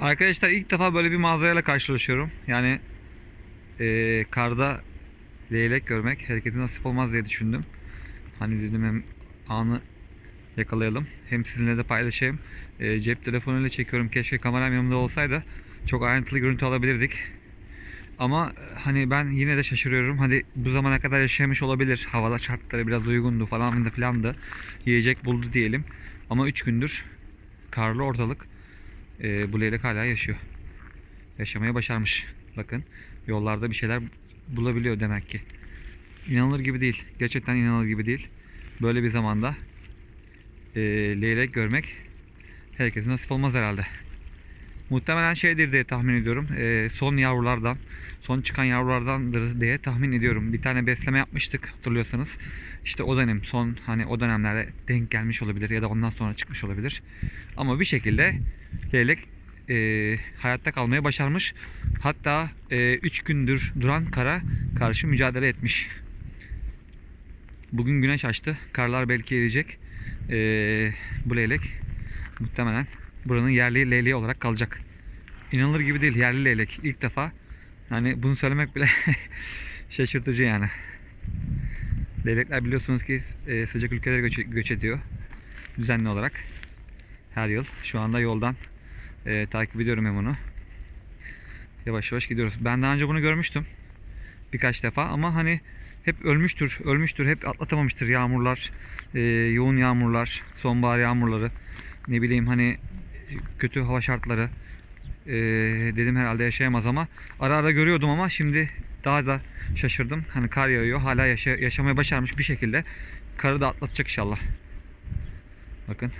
Arkadaşlar ilk defa böyle bir manzarayla karşılaşıyorum. Yani eee, karda leylek görmek herkese nasip olmaz diye düşündüm. Hani dedim hem anı yakalayalım hem sizinle de paylaşayım. Eee, cep telefonuyla çekiyorum. Keşke kameram yanımda olsaydı çok ayrıntılı görüntü alabilirdik. Ama hani ben yine de şaşırıyorum. Hadi bu zamana kadar yaşamış olabilir. Havalar şartları biraz uygundu falan da filan da. Yiyecek buldu diyelim. Ama 3 gündür karlı ortalık. Ee, bu leylek hala yaşıyor. Yaşamaya başarmış. Bakın yollarda bir şeyler bulabiliyor demek ki. İnanılır gibi değil. Gerçekten inanılır gibi değil. Böyle bir zamanda e, leylek görmek herkesin nasip olmaz herhalde. Muhtemelen şeydir diye tahmin ediyorum. e, son yavrulardan, son çıkan yavrulardandır diye tahmin ediyorum. Bir tane besleme yapmıştık hatırlıyorsanız. İşte o dönem son hani o dönemlere denk gelmiş olabilir ya da ondan sonra çıkmış olabilir. Ama bir şekilde leylek e, hayatta kalmayı başarmış. Hatta 3 gündür duran kara karşı mücadele etmiş. Bugün güneş açtı. Karlar belki eriyecek. E, bu leylek muhtemelen buranın yerli leyleği olarak kalacak. İnanılır gibi değil yerli leylek. İlk defa hani bunu söylemek bile şaşırtıcı yani. Leylekler biliyorsunuz ki e, sıcak ülkelere göç, göç ediyor. Düzenli olarak. Her yıl. Şu anda yoldan e, takip ediyorum hem onu. Yavaş yavaş gidiyoruz. Ben daha önce bunu görmüştüm. Birkaç defa ama hani hep ölmüştür, ölmüştür, hep atlatamamıştır yağmurlar, e, yoğun yağmurlar, sonbahar yağmurları, ne bileyim hani kötü hava şartları. E, dedim herhalde yaşayamaz ama ara ara görüyordum ama şimdi daha da şaşırdım. Hani kar yağıyor, hala yaşa, yaşamayı başarmış bir şekilde karı da atlatacak inşallah. Bakın.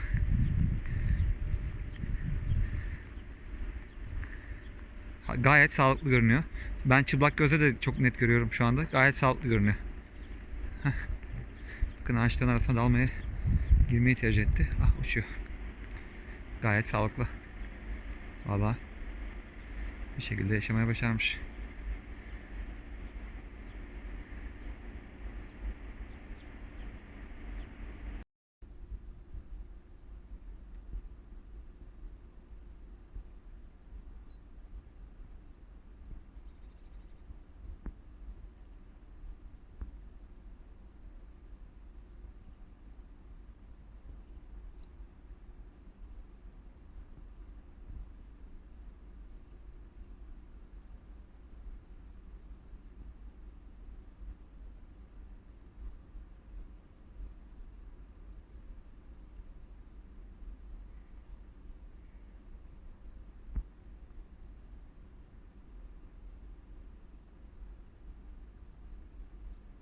Gayet sağlıklı görünüyor. Ben çıplak gözle de çok net görüyorum şu anda. Gayet sağlıklı görünüyor. Heh. Bakın ağaçların arasına dalmaya girmeyi tercih etti. Ah uçuyor. Gayet sağlıklı. Valla bir şekilde yaşamaya başarmış.